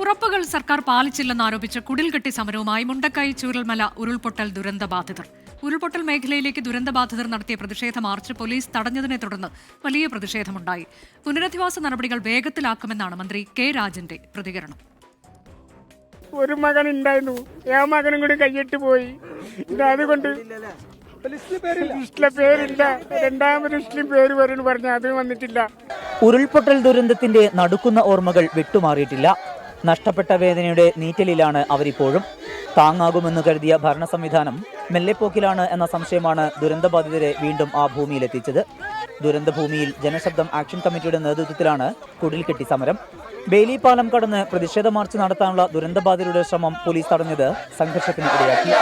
ഉറപ്പുകൾ സർക്കാർ പാലിച്ചില്ലെന്ന് ആരോപിച്ച് കുടിൽ കെട്ടി സമരവുമായി മുണ്ടക്കൈ ചൂരൽമല ഉരുൾപൊട്ടൽ ദുരന്ത ബാധിതർ ഉരുൾപൊട്ടൽ മേഖലയിലേക്ക് ദുരന്ത ബാധിതർ നടത്തിയ പ്രതിഷേധ മാർച്ച് പോലീസ് തടഞ്ഞതിനെ തുടർന്ന് വലിയ പ്രതിഷേധമുണ്ടായി. പുനരധിവാസ നടപടികൾ വേഗത്തിലാക്കുമെന്നാണ് മന്ത്രി കെ രാജന്റെ പ്രതികരണം. ഒരു മകൻ ഉണ്ടായിരുന്നു. ആ മകനും കൂടി കൈയിട്ട് പോയി. ഇത് അതുകൊണ്ട് പേരില്ല. രണ്ടാമത് പേര് പറഞ്ഞു അത് വന്നിട്ടില്ല. ഉരുൾപൊട്ടൽ ദുരന്തത്തിന്റെ നടുക്കുന്ന ഓർമ്മകൾ വിട്ടുമാറിയിട്ടില്ല. നഷ്ടപ്പെട്ട വേദനയുടെ നീറ്റലിലാണ് അവരിപ്പോഴും. താങ്ങാകുമെന്ന് കരുതിയ ഭരണ സംവിധാനം മെല്ലെപ്പോക്കിലാണ് എന്ന സംശയമാണ് ദുരന്തബാധിതരെ വീണ്ടും ആ ഭൂമിയിലെത്തിച്ചത്. ദുരന്തഭൂമിയിൽ ജനശബ്ദം ആക്ഷൻ കമ്മിറ്റിയുടെ നേതൃത്വത്തിലാണ് കുടിൽകെട്ടി സമരം. ബെയിലി പാലം കടന്ന് പ്രതിഷേധ മാർച്ച് നടത്താനുള്ള ദുരന്തബാധിതരുടെ ശ്രമം പോലീസ് തടഞ്ഞത് സംഘർഷത്തിന് ഇടയാക്കി.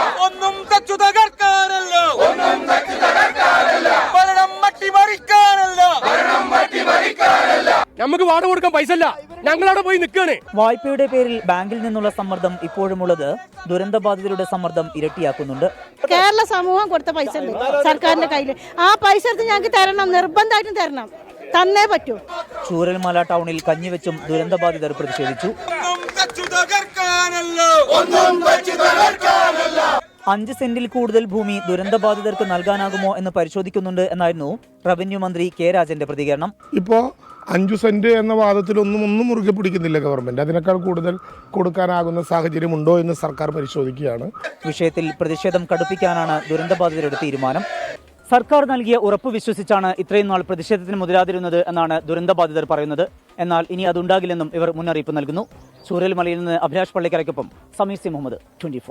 നമുക്ക് വാടക കൊടുക്കാൻ പൈസ ഇല്ല ഞങ്ങളവിടെ പോയി നിൽക്കുകയാണ് വായ്പയുടെ പേരിൽ ബാങ്കിൽ നിന്നുള്ള സമ്മർദ്ദം ഇപ്പോഴുമുള്ളത് ദുരന്തബാധിതരുടെ സമ്മർദ്ദം ഇരട്ടിയാക്കുന്നുണ്ട്. കേരള സമൂഹം കൊടുത്ത പൈസ ഉണ്ട് സർക്കാരിന്റെ കയ്യിൽ ആ പൈസ എടുത്ത് ഞങ്ങൾക്ക് തരണം നിർബന്ധമായിട്ടും തരണം. തന്നേ പറ്റൂ. ചൂരൽമല ടൗണിൽ കഞ്ഞിവെച്ചും ദുരന്തബാധിതർ പ്രതിഷേധിച്ചു. അഞ്ച് സെന്റിൽ കൂടുതൽ ഭൂമി ദുരന്തബാധിതർക്ക് നൽകാനാകുമോ എന്ന് പരിശോധിക്കുന്നുണ്ട് എന്നായിരുന്നു റവന്യൂ മന്ത്രി കെ രാജന്റെ പ്രതികരണം. ഇപ്പോൾ അഞ്ചു സെന്റ് എന്ന വാദത്തിലൊന്നും ഒന്നും മുറുകെ പിടിക്കുന്നില്ല ഗവൺമെന്റ് അതിനേക്കാൾ കൂടുതൽ കൊടുക്കാനാകുന്ന സാഹചര്യമുണ്ടോ എന്ന് സർക്കാർ പരിശോധിക്കുകയാണ്. വിഷയത്തിൽ പ്രതിഷേധം കടുപ്പിക്കാനാണ് ദുരന്തബാധിതരുടെ തീരുമാനം. സർക്കാർ നൽകിയ ഉറപ്പ് വിശ്വസിച്ചാണ് ഇത്രയും നാൾ പ്രതിഷേധത്തിന് മുതിരാതിരുന്നത് എന്നാണ് ദുരന്തബാധിതർ പറയുന്നത്. എന്നാൽ ഇനി അതുണ്ടാകില്ലെന്നും ഇവർ മുന്നറിയിപ്പ് നൽകുന്നു. ചൂരൽമലയിൽ നിന്ന് അഭിലാഷ് പള്ളിക്കരയ്ക്കൊപ്പം സമീർ സി മുഹമ്മദ് ട്വന്റി